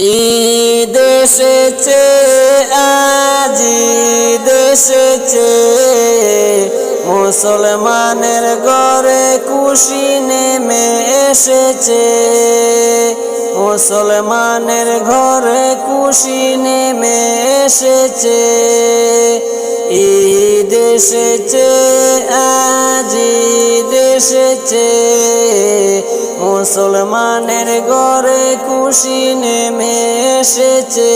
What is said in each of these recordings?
ঈদ এসেছে, আজ ঈদ মুসলমানের ঘরে খুশি নেমে এসেছে। মুসলমানের ঘরে খুশি নেমে এসেছে। ঈদ এসেছে, আজ ঈদ এসেছে। মুসলমানের ঘরে খুশি নেমে এসেছে।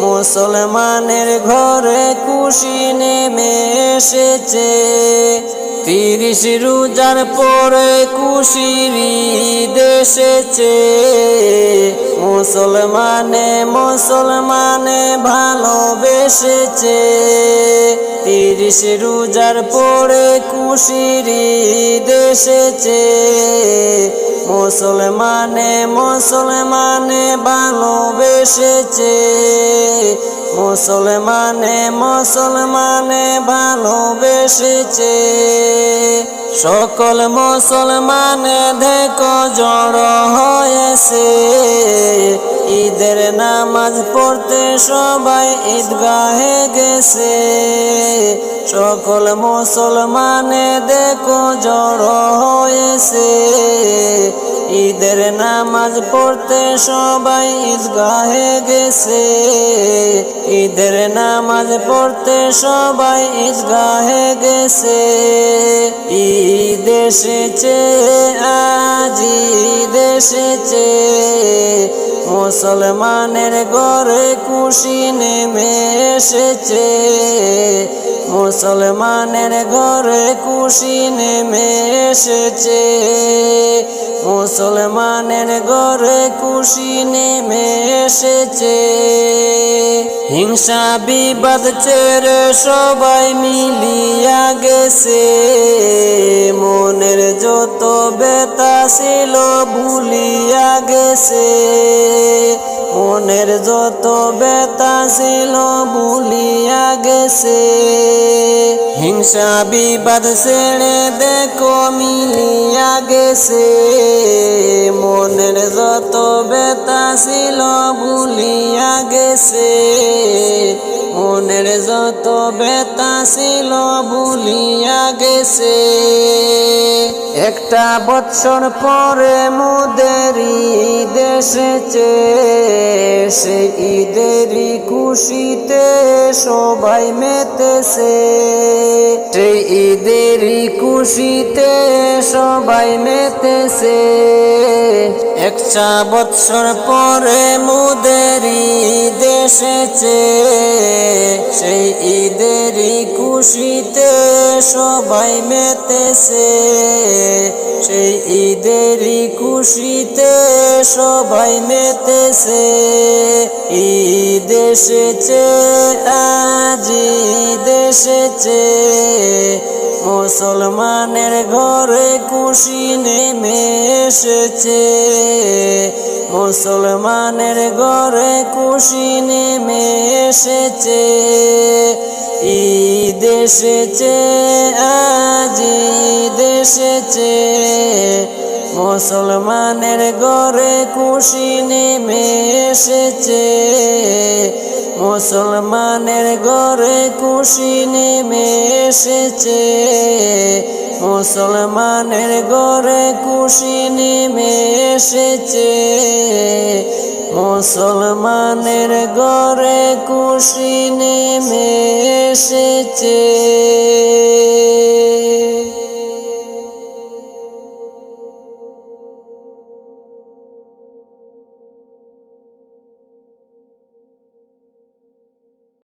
মুসলমানের ঘরে খুশি নেমে এসেছে। তিরিশ রোজার পরে খুশির ঈদ এসেছে। মুসলমানে মুসলমানে ভালোবেসেছে। তিরিশ রোজার পরে খুশির ঈদ এসেছে। মুসলমানে মুসলমানে ভালোবেসেছে। মুসলমানে মুসলমানে ভালোবেসেছে। সকল মুসলমানে দেখো জড় হয়েছে। ঈদের নামাজ পড়তে সবাই ঈদগাহে গেছে। সকল মুসলমানে দেখো জড় হয়েছে। ঈদের নামাজ পড়তে সবাই ঈদগাহে গেছে। ঈদের নামাজ পড়তে সবাই ঈদগাহে গেছে। ঈদ এসেছে, আজ ঈদ এসেছে। মুসলমানের ঘরে খুশি নেমে এসেছে। মুসলমানের ঘরে খুশি নেমে এসেছে। মুসলমানের ঘরে খুশি নেমে এসেছে। হিংসা বিবাদ ছেড়ে সবাই মিলিয়া গেছে। মনের যত বেতা ছিল ভুলিয়া গেছে। মনের যত বেতা ছিল ভুলিয়া গেছে। হিংসা বিবাদ ছেড়ে দেখো মিলিয়া গেছে। মনের যত বেতা ছিল ভুলিয়া গেছে। মনের যত বেতা ছিল ভুলিয়া গেছে। একটা বৎসর পরে মোদের ঈদ এসেছে, সে ঈদেরই খুশিতে সবাই মেতেছে। সে ঈদেরই খুশিতে সবাই মেতেছে। একটা বৎসর পরে মোদের এসেছে। সেই ঈদেরই খুশিতে সবাই মেতেছে। সেই ঈদেরই খুশিতে সবাই মেতেছে। ঈদ এসেছে, আজ ঈদ এসেছে। মুসলমানের ঘরে খুশি নেমে এসেছে। মুসলমানের ঘরে খুশি নেমে এসেছে। ঈদ এসেছে, আজ ঈদ এসেছে। মুসলমানের ঘরে খুশি নেমে এসেছে। মুসলমানের ঘরে খুশি নেমে এসেছে। মুসলমানের ঘরে খুশি নেমে এসেছে। মুসলমানের ঘরে খুশি নেমে এসেছে।